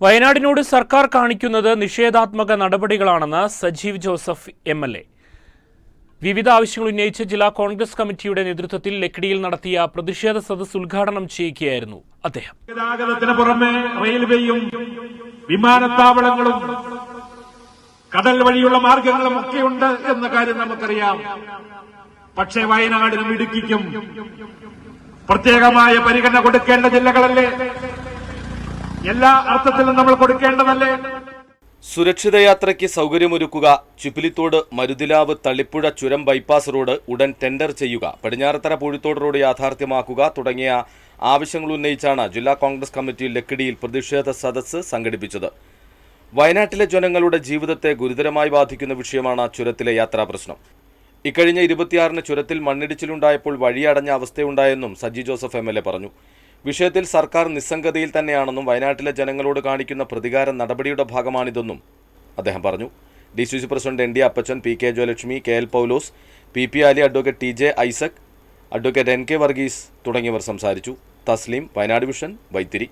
വയനാടിനോട് സർക്കാർ കാണിക്കുന്നത് നിഷേധാത്മക നടപടികളാണെന്ന് Sajeev Joseph M L A. വിവിധ ആവശ്യങ്ങൾ ഉന്നയിച്ച് ജില്ലാ കോൺഗ്രസ് കമ്മിറ്റിയുടെ നേതൃത്വത്തിൽ ലക്കിടിയിൽ നടത്തിയ പ്രതിഷേധ സദസ് ഉദ്ഘാടനം ചെയ്യുകയായിരുന്നു അദ്ദേഹം. ഗതാഗതത്തിന് പുറമെ റെയിൽവേയും വിമാനത്താവളങ്ങളും കടൽ വഴിയുള്ള മാർഗങ്ങളും ഒക്കെയുണ്ട് എന്ന കാര്യം നമുക്കറിയാം. പക്ഷേ വയനാടിനും ഇടുക്കിക്കും പ്രത്യേകമായ പരിഗണന കൊടുക്കേണ്ട ജില്ലകളല്ലേ? എല്ലാ അർത്ഥത്തിലും നമ്മൾ കൊടുക്കേണ്ടതല്ലേ? സുരക്ഷിത യാത്രയ്ക്ക് സൗകര്യമൊരുക്കുക ചുപ്പിലിത്തോട് മരുതിലാവ് തളിപ്പുഴ ചുരം ബൈപ്പാസ് റോഡ് ഉടൻ ടെൻഡർ ചെയ്യുക പടിഞ്ഞാറത്തറ പൂഴിത്തോട് റോഡ് യാഥാർത്ഥ്യമാക്കുക തുടങ്ങിയ ആവശ്യങ്ങൾ ഉന്നയിച്ചാണ് ജില്ലാ കോൺഗ്രസ് കമ്മിറ്റി ലക്കിടിയിൽ പ്രതിഷേധ സദസ്സ് സംഘടിപ്പിച്ചത്. വയനാട്ടിലെ ജനങ്ങളുടെ ജീവിതത്തെ ഗുരുതരമായി ബാധിക്കുന്ന വിഷയമാണ് ചുരത്തിലെ യാത്രാ പ്രശ്നം. ഇക്കഴിഞ്ഞ ഇരുപത്തിയാറിന് ചുരത്തിൽ മണ്ണിടിച്ചിലുണ്ടായപ്പോൾ വഴിയടഞ്ഞ അവസ്ഥയുണ്ടായെന്നും സജി ജോസഫ് എം പറഞ്ഞു. വിഷയത്തിൽ സർക്കാർ നിസ്സംഗതയിൽ തന്നെയാണെന്നും വയനാട്ടിലെ ജനങ്ങളോട് കാണിക്കുന്ന പ്രതികാര നടപടിയുടെ ഭാഗമാണിതെന്നും അദ്ദേഹം പറഞ്ഞു. D C C president N D Appachan P K Jayalakshmi K L Paulose P P Ali advocate T J Isaac advocate N K Varghese തുടങ്ങിയവർ സംസാരിച്ചു. തസ്ലീം വയനാട് വിഷൻ വൈത്തിരി.